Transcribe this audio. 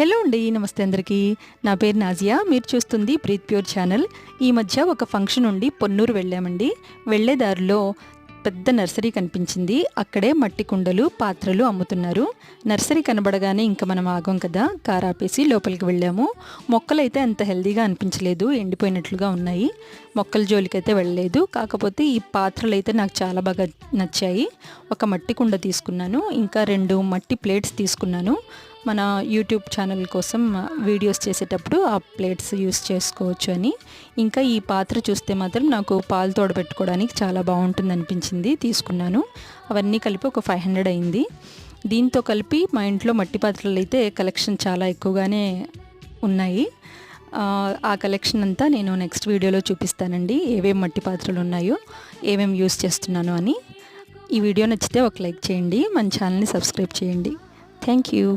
Hello అండి నమస్తే అందరికీ. నా పేరు నాజియా మీరు చూస్తుంది ప్రీత్ ప్యూర్ ఛానల్. ఈ మధ్య ఒక ఫంక్షన్ ఉండి పొన్నూరు వెళ్ళామండి. వెళ్ళే దారిలో పెద్ద నర్సరీ కనిపించింది. అక్కడే మట్టి కుండలు పాత్రలు అమ్ముతున్నారు. నర్సరీ కనబడగానే ఇంకా మనం ఆగం కదా కార్ ఆపేసి లోపలికి వెళ్ళాము. మొక్కలైతే అంత హెల్దీగా అనిపించలేదు ఎండిపోయినట్లుగా ఉన్నాయి. మొక్కల జోలికైతే వెళ్ళలేదు. కాకపోతే ఈ పాత్రలు అయితే నాకు చాలా బాగా నచ్చాయి. ఒక మట్టి కుండ తీసుకున్నాను. ఇంకా రెండు మట్టి ప్లేట్స్ తీసుకున్నాను. మన యూట్యూబ్ ఛానల్ కోసం వీడియోస్ చేసేటప్పుడు ఆ ప్లేట్స్ యూస్ చేసుకోవచ్చు అని. ఇంకా ఈ పాత్ర చూస్తే మాత్రం నాకు పాలు తోడబెట్టుకోవడానికి చాలా బాగుంటుంది అనిపించింది తీసుకున్నాను. అవన్నీ కలిపి ఒక ఫైవ్ హండ్రెడ్ అయింది. దీంతో కలిపి మా ఇంట్లో మట్టి పాత్రలు అయితే కలెక్షన్ చాలా ఎక్కువగానే ఉన్నాయి. ఆ కలెక్షన్ అంతా నేను నెక్స్ట్ వీడియోలో చూపిస్తానండి ఏవేం మట్టి పాత్రలు ఉన్నాయో ఏమేమి యూస్ చేస్తున్నాను అని. ఈ వీడియో నచ్చితే ఒక లైక్ చేయండి మన ఛానల్ని సబ్స్క్రైబ్ చేయండి. Thank you.